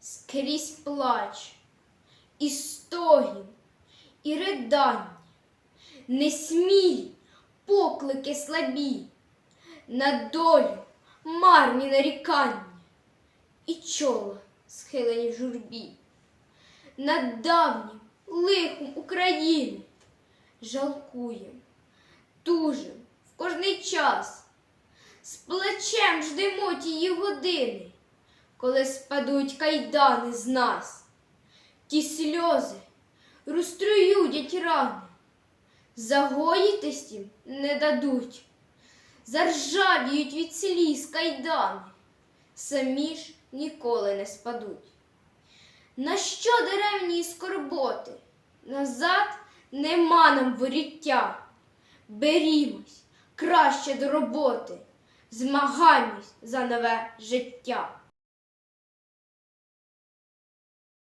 скрізь плач, і стогін, і ридання, несмілі поклики слабі, на долю марні нарікання, і чола схилені в журбі, над давнім лихом України жалкуєм, тужим в кожний час, з плачем ждемо тії години, коли спадуть кайдани з нас, ті сльози розтруюдять рани, загоїтись їм не дадуть, заржавіють від сліз кайдани, самі ж ніколи не спадуть. На що деревні скорботи? Назад нема нам воріття. Берімось краще до роботи, змагаємось за нове життя.